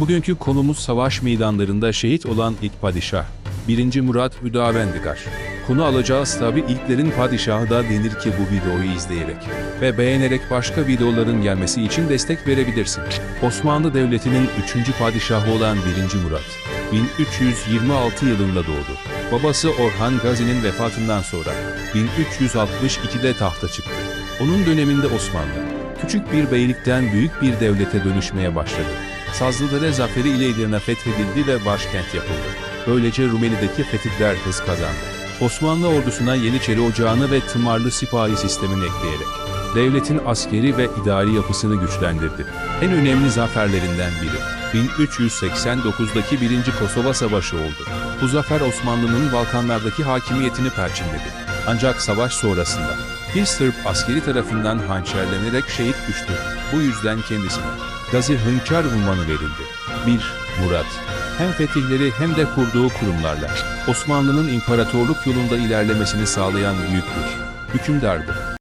Bugünkü konumuz savaş meydanlarında şehit olan ilk padişah. 1. Murat Hüdavendigar. Konu alacağız tabi ilklerin padişahı da denir ki bu videoyu izleyerek ve beğenerek başka videoların gelmesi için destek verebilirsin. Osmanlı Devleti'nin 3. padişahı olan 1. Murat, 1326 yılında doğdu. Babası Orhan Gazi'nin vefatından sonra 1362'de tahta çıktı. Onun döneminde Osmanlı, küçük bir beylikten büyük bir devlete dönüşmeye başladı. Sazlıdere zaferi ile Edirne fethedildi ve başkent yapıldı. Böylece Rumeli'deki fetihler hız kazandı. Osmanlı ordusuna Yeniçeri Ocağı'nı ve tımarlı sipahi sistemini ekleyerek devletin askeri ve idari yapısını güçlendirdi. En önemli zaferlerinden biri 1389'daki 1. Kosova Savaşı oldu. Bu zafer Osmanlı'nın Balkanlardaki hakimiyetini perçinledi. Ancak savaş sonrasında bir Sırp askeri tarafından hançerlenerek şehit düştü. Bu yüzden kendisine Gazi Hünkar unvanı verildi. 1. Murat hem fetihleri hem de kurduğu kurumlarla Osmanlı'nın imparatorluk yolunda ilerlemesini sağlayan büyük bir hükümdardı.